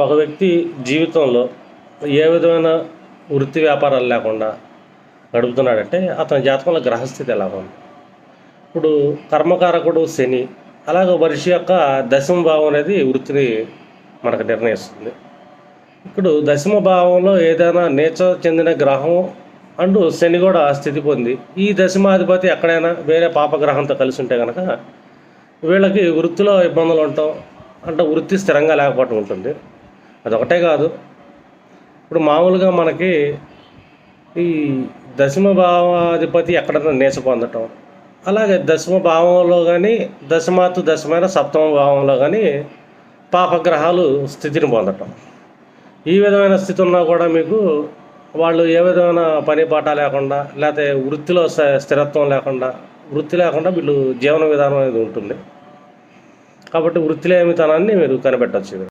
ఒక వ్యక్తి జీవితంలో ఏ విధమైన వృత్తి వ్యాపారాలు లేకుండా గడుపుతున్నాడంటే అతని జాతకంలో గ్రహస్థితి ఎలా ఉంది? ఇప్పుడు కర్మకారకుడు శని అలాగే మనిషి యొక్క దశమ భావం అనేది వృత్తిని మనకు నిర్ణయిస్తుంది. ఇప్పుడు దశమ భావంలో ఏదైనా నేచ చెందిన గ్రహం అండ్ శని కూడా స్థితి పొంది ఈ దశమాధిపతి ఎక్కడైనా వేరే పాపగ్రహంతో కలిసి ఉంటే కనుక వీళ్ళకి వృత్తిలో ఇబ్బందులు ఉంటాం అంటే వృత్తి స్థిరంగా లేకపోవటం ఉంటుంది. అదొకటే కాదు. ఇప్పుడు మామూలుగా మనకి ఈ దశమ భావాధిపతి ఎక్కడైనా నేచ పొందటం అలాగే దశమ భావంలో కానీ దశమాతు దశమైన సప్తమ భావంలో కానీ పాపగ్రహాలు స్థితిని పొందటం. ఈ విధమైన స్థితి ఉన్నా కూడా మీకు వాళ్ళు ఏ విధమైన పని పాట లేకుండా లేకపోతే వృత్తిలో స్థిరత్వం లేకుండా వృత్తి లేకుండా వీళ్ళు జీవన విధానం అనేది ఉంటుంది. కాబట్టి వృత్తిలేమితనాన్ని మీరు కనిపెట్టచ్చు.